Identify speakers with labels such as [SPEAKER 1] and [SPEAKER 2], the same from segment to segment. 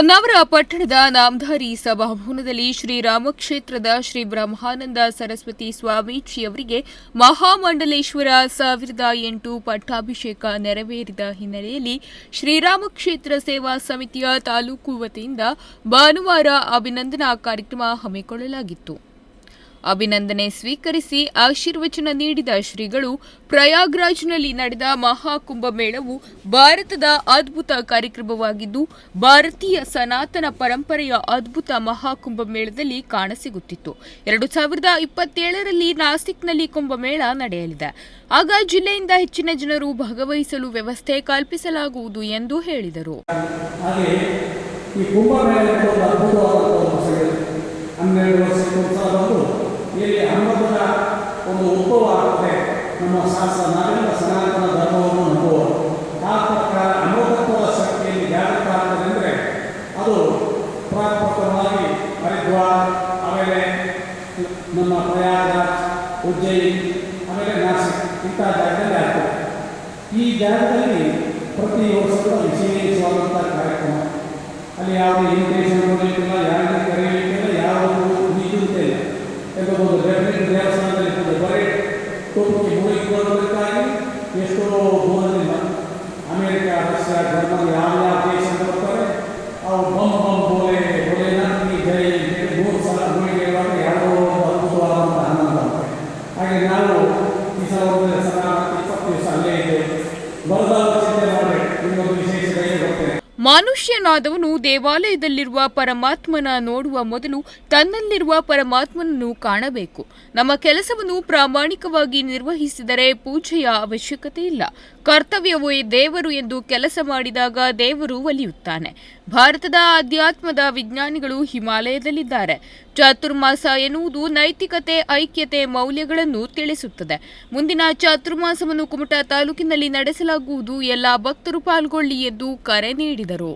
[SPEAKER 1] ಹೊನ್ನಾವರ ಪಟ್ಟಣದ ನಾಮಧಾರಿ ಸಭಾಭವನದಲ್ಲಿ ಶ್ರೀರಾಮಕ್ಷೇತ್ರದ ಶ್ರೀ ಬ್ರಹ್ಮಾನಂದ ಸರಸ್ವತಿ ಸ್ವಾಮೀಜಿಯವರಿಗೆ ಮಹಾಮಂಡಲೇಶ್ವರ ಸಾವಿರದ ಎಂಟು ಪಟ್ಟಾಭಿಷೇಕ ನೆರವೇರಿದ ಹಿನ್ನೆಲೆಯಲ್ಲಿ ಶ್ರೀರಾಮಕ್ಷೇತ್ರ ಸೇವಾ ಸಮಿತಿಯ ತಾಲೂಕು ವತಿಯಿಂದ ಭಾನುವಾರ ಅಭಿನಂದನಾ ಕಾರ್ಯಕ್ರಮ ಹಮ್ಮಿಕೊಳ್ಳಲಾಗಿತ್ತು. ಅಭಿನಂದನೆ ಸ್ವೀಕರಿಸಿ ಆಶೀರ್ವಚನ ನೀಡಿದ ಶ್ರೀಗಳು ಪ್ರಯಾಗ್ರಾಜ್ನಲ್ಲಿ ನಡೆದ ಮಹಾಕುಂಭ ಮೇಳವು ಭಾರತದ ಅದ್ಭುತ ಕಾರ್ಯಕ್ರಮವಾಗಿದ್ದು, ಭಾರತೀಯ ಸನಾತನ ಪರಂಪರೆಯ ಅದ್ಭುತ ಮಹಾಕುಂಭ ಮೇಳದಲ್ಲಿ ಕಾಣಸಿಗುತ್ತಿತ್ತು. ಎರಡು ಸಾವಿರದ ಇಪ್ಪತ್ತೇಳರಲ್ಲಿ ನಾಸಿಕ್ನಲ್ಲಿ ಕುಂಭಮೇಳ ನಡೆಯಲಿದೆ. ಆಗ ಜಿಲ್ಲೆಯಿಂದ ಹೆಚ್ಚಿನ ಜನರು ಭಾಗವಹಿಸಲು ವ್ಯವಸ್ಥೆ ಕಲ್ಪಿಸಲಾಗುವುದು ಎಂದು ಹೇಳಿದರು.
[SPEAKER 2] ಈ ಕುಂಭಮೇಳ ಹನ್ನೆರಡು ಬಂದು ಇಲ್ಲಿ ಅಮೃತದ ಒಂದು ಉದ್ಭವ ನಮ್ಮ ಶಾಸ್ತ್ರ ನಾವೆಲ್ಲ ಸನಾತನ ಧರ್ಮವನ್ನು ನಂಬುವ ಆ ಪ್ರಕಾರ ಅಮೃತತ್ವದ ಶಕ್ತಿಯಲ್ಲಿ ಜಾಗೃತ ಅದು ಪ್ರಾತ್ಮಕವಾಗಿ ಹರಿದ್ವಾರ್, ಆಮೇಲೆ ನಮ್ಮ ಪ್ರಯಾಗ, ಉಜ್ಜಯಿನಿ, ಆಮೇಲೆ ನಾಸಿಕ್ ಇಂಥ ಜಾಗದಲ್ಲಿ ಆಗ್ತದೆ. ಈ ಜಾಗದಲ್ಲಿ ಪ್ರತಿ ವರ್ಷದ ವಿಶೇಷವಾದಂಥ ಕಾರ್ಯಕ್ರಮ. ಅಲ್ಲಿ ಯಾವುದೇ ಇನ್ವಿಟೇಷನ್ ಯಾಕಂದ್ರೆ ಡೆಫಿನೆಟ್ ದೇವಸ್ಥಾನದಲ್ಲಿ ಕೂಡ ಬರೀ ಟೋಪಿಗೆ ಮುಳುಗಿಕೊಳ್ಳೋದಕ್ಕಾಗಿ ಎಷ್ಟೋ ದೂರದಿಂದ ಅಮೇರಿಕ ರಷ್ಯಾ ಜರ್ಮನಿ ಯಾವ ಯಾವ ದೇಶದಿಂದ ಬರ್ತಾರೆ ಅವು ಬಮ್ ಬಮ್ ಬೋಲೆ ಬೋಲೆನ ಈ ಜೈ ಮೂರು ಸಲ ಮುಳುಗಿ ಹೇಳುವಾಗ ಯಾವುದೋ ಒಂದು ಅದ್ಭುತವಾದಂಥ ಆನಂದ ಅಂತ ಹಾಗೆ ನಾವು ಈ ಸಲ ಒಂದು ಸಲ ಇಪ್ಪತ್ತು ದಿವಸ ಅಲ್ಲೇ ಇದ್ದೇವೆ ಬರದಾದ
[SPEAKER 1] ಮನುಷ್ಯನಾದವನು ದೇವಾಲಯದಲ್ಲಿರುವ ಪರಮಾತ್ಮನ ನೋಡುವ ಮೊದಲು ತನ್ನಲ್ಲಿರುವ ಪರಮಾತ್ಮನನ್ನು ಕಾಣಬೇಕು. ನಮ್ಮ ಕೆಲಸವನ್ನು ಪ್ರಾಮಾಣಿಕವಾಗಿ ನಿರ್ವಹಿಸಿದರೆ ಪೂಜೆಯ ಅವಶ್ಯಕತೆ ಇಲ್ಲ. ಕರ್ತವ್ಯವೇ ದೇವರು ಎಂದು ಕೆಲಸ ಮಾಡಿದಾಗ ದೇವರು ಒಲಿಯುತ್ತಾನೆ. ಭಾರತದ ಆಧ್ಯಾತ್ಮದ ವಿಜ್ಞಾನಿಗಳು ಹಿಮಾಲಯದಲ್ಲಿದ್ದಾರೆ. ಚಾತುರ್ಮಾಸ ಎನ್ನುವುದು ನೈತಿಕತೆ, ಐಕ್ಯತೆ, ಮೌಲ್ಯಗಳನ್ನು ತಿಳಿಸುತ್ತದೆ. ಮುಂದಿನ ಚಾತುರ್ಮಾಸವನ್ನು ಕುಮಟಾ ತಾಲೂಕಿನಲ್ಲಿ ನಡೆಸಲಾಗುವುದು. ಎಲ್ಲ ಭಕ್ತರು ಪಾಲ್ಗೊಳ್ಳಿ ಎಂದು ಕರೆ ನೀಡಿದರು.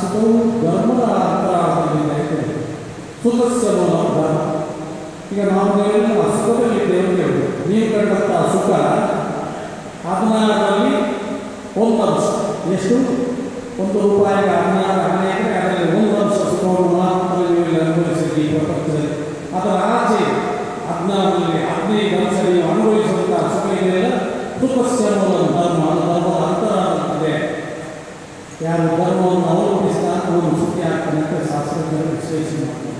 [SPEAKER 2] ಸುಖವು ಧರ್ಮದ ನಡೀತದೆ ಸುಖಸ್ಯ ಮೂಲ ಧರ್ಮ ಈಗ ನಾವು ಎಲ್ಲ ಸುಖದಲ್ಲಿ ದೇವರಿಗೆ ನೀರು ಕಂಡಂಥ ಸುಖ ಹದಿನಾರರಲ್ಲಿ ಒಂದು ಅಂಶ ಎಷ್ಟು? ಒಂದು ರೂಪಾಯಿಗೆ ಹದಿನಾರು ಹದಿನೈದು ಅದರಲ್ಲಿ ಒಂದು ಅಂಶ ಸುಖವನ್ನು ಮಾತ್ರ ನೀವು ಅನುಭವಿಸಿದ್ರಿ ಪ್ರಪಂಚದಲ್ಲಿ. ಅದರ ಆಚೆ ಹದಿನಾರರಲ್ಲಿ ಹದಿನೈದು ಅಂಶ ನೀವು ಅನುಭವಿಸುವಂಥ ಸುಖ ಇದೆಯಲ್ಲ? ಸುಖಸ್ಯ ಧರ್ಮ. ಧರ್ಮ ಅಂತರಾಗುತ್ತದೆ ಯಾರು ಧರ್ಮವನ್ನು ಅವಲಂಬಿಸಿದ ಒಂದು ಸುಖಿ ಆಗ್ತಾನೆ ಅಂತ ಶಾಸ್ತ್ರಜ್ಞರು ವಿಶ್ಲೇಷಣೆ ಮಾಡ್ತಾರೆ.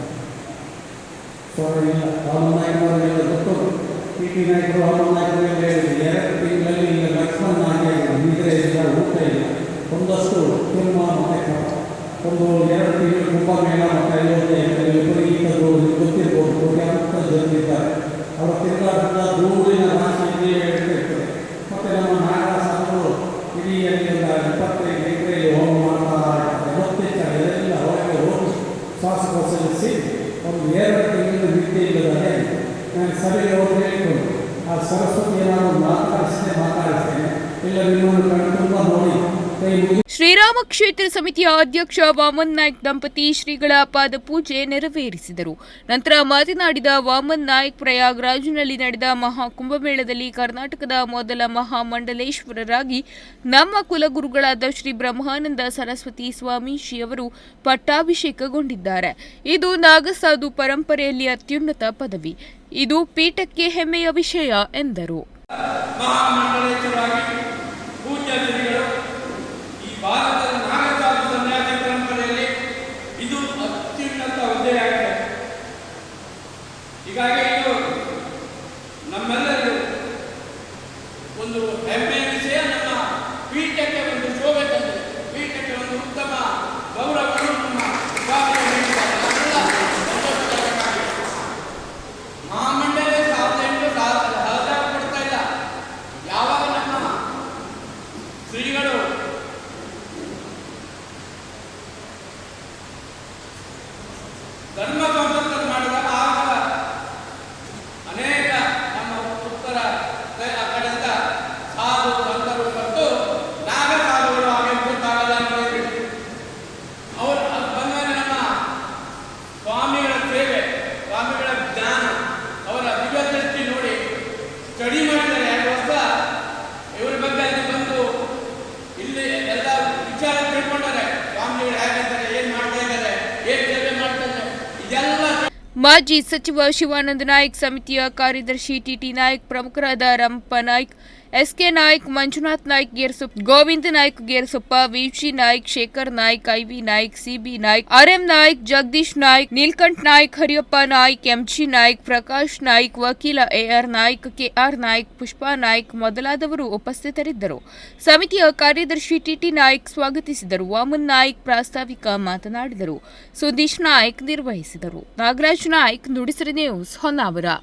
[SPEAKER 2] ಸೊ ಇಲ್ಲ ರಾಮನ್ ನಾಯಕರವರೆಲ್ಲ ಗೊತ್ತು ಪಿ ಟಿ ನಾಯಕರು ರಾಮನ್ ನಾಯಕರೆಲ್ಲ ಹೇಳಿದ್ರು ಎರಡು ತಿಂಗಳಲ್ಲಿ ಈಗ ಲಕ್ಷ್ಮಣ ನಾಯಕ ನಿದ್ರೆ ಇಲ್ಲ ಊಟ ಇಲ್ಲ ಒಂದಷ್ಟು ತೀರ್ಮಾನ ಮತ್ತೆ ಕಪ ಒಂದು ಎರಡು ತಿಂಗಳು ಕುಂಭಮೇಳ ಮತ್ತು ಅಯೋಧ್ಯೆ ವಿಪರೀತದ್ದು ನಿಮ್ಗೆ ಗೊತ್ತಿರ್ಬೋದು ಕೋಟ್ಯಾಂತರ ಜನರಿದ್ದಾರೆ ಅವರ ತಿರುಗಾಟದ ದೂರಿನ ರಾಶಿಯಲ್ಲಿ ಇರ್ತದೆ ಮತ್ತು ನಮ್ಮ ನಾಗರ ಸಾಧುಗಳು ಇಡೀ ಅಲ್ಲಿ ಒಂದು ಇಪ್ಪತ್ತೈದು ಎಕರೆಯಲ್ಲಿ ಹೋಮ ಮಾಡ್ತಾ ಇರ್ತಾರೆ ಗೊತ್ತಿರ್ತಾರೆ ಎಲ್ಲ ಹೊರಗೆ ಹೋಗಿ ಶ್ವಾಸಕೋಶ ಸೇರಿ ಒಂದು ತಿಂಗಳು ನಿದ್ದೆ ಇಲ್ಲದೆ ನಾನು ಸಭೆಗೆ ಹೋಗಿ ಹೇಳಿಕೊಂಡು, ಆ ಸರಸ್ವತಿ ಏನಾದರೂ ಮಾತಾಡಿಸ್ತೇನೆ ಮಾತಾಡಿಸ್ತೇನೆ. ಇಲ್ಲ ನಿಮ್ಮನ್ನು ಕಣ್ಣು ತುಂಬ ನೋಡಿ.
[SPEAKER 1] ಶ್ರೀರಾಮ ಕ್ಷೇತ್ರ ಸಮಿತಿಯ ಅಧ್ಯಕ್ಷ ವಾಮನ್ ನಾಯ್ಕ್ ದಂಪತಿ ಶ್ರೀಗಳ ಪಾದ ಪೂಜೆ ನೆರವೇರಿಸಿದರು. ನಂತರ ಮಾತನಾಡಿದ ವಾಮನ್ ನಾಯ್ಕ್, ಪ್ರಯಾಗ್ರಾಜ್ನಲ್ಲಿ ನಡೆದ ಮಹಾ ಕುಂಭಮೇಳದಲ್ಲಿ ಕರ್ನಾಟಕದ ಮೊದಲ ಮಹಾಮಂಡಲೇಶ್ವರರಾಗಿ ನಮ್ಮ ಕುಲಗುರುಗಳಾದ ಶ್ರೀ ಬ್ರಹ್ಮಾನಂದ ಸರಸ್ವತಿ ಸ್ವಾಮೀಜಿಯವರು ಪಟ್ಟಾಭಿಷೇಕಗೊಂಡಿದ್ದಾರೆ. ಇದು ನಾಗಸಾಧು ಪರಂಪರೆಯಲ್ಲಿ ಅತ್ಯುನ್ನತ ಪದವಿ. ಇದು ಪೀಠಕ್ಕೆ ಹೆಮ್ಮೆಯ ವಿಷಯ ಎಂದರು.
[SPEAKER 3] 나는
[SPEAKER 1] ಮಾಜಿ ಸಚಿವ ಶಿವಾನಂದ ನಾಯ್ಕ್ ಸಮಿತಿಯ ಕಾರ್ಯದರ್ಶಿ ಟಿಟಿ ನಾಯ್ಕ್ ಪ್ರಮುಖರಾದ Rampa Naik S K Naik, Manjunath Naik Gersoppa Govinda Naik, Gersoppa V G Naik, Shekhar Naik, I V Naik, C B Naik, R M Naik, Jagadish Naik, Neelkanth Naik, Hariyappa Naik, M G Naik, Prakash Naik, ವಕೀಲ A R A R K R Naik, Pushpa Naik ಮೊದಲಾದವರು ಉಪಸ್ಥಿತರಿದ್ದರು. ಸಮಿತಿಯ ಕಾರ್ಯದರ್ಶಿ TT Naik ಸ್ವಾಗತಿಸಿದರು. ವಾಮನ್ ನಾಯ್ಕ್ ಪ್ರಾಸ್ತಾವಿಕ ಮಾತನಾಡಿದರು. ಸುದೀಶ್ ನಾಯ್ಕ್ ನಿರ್ವಹಿಸಿದರು. Nagaraj Naik Nudisiri news Honnavar.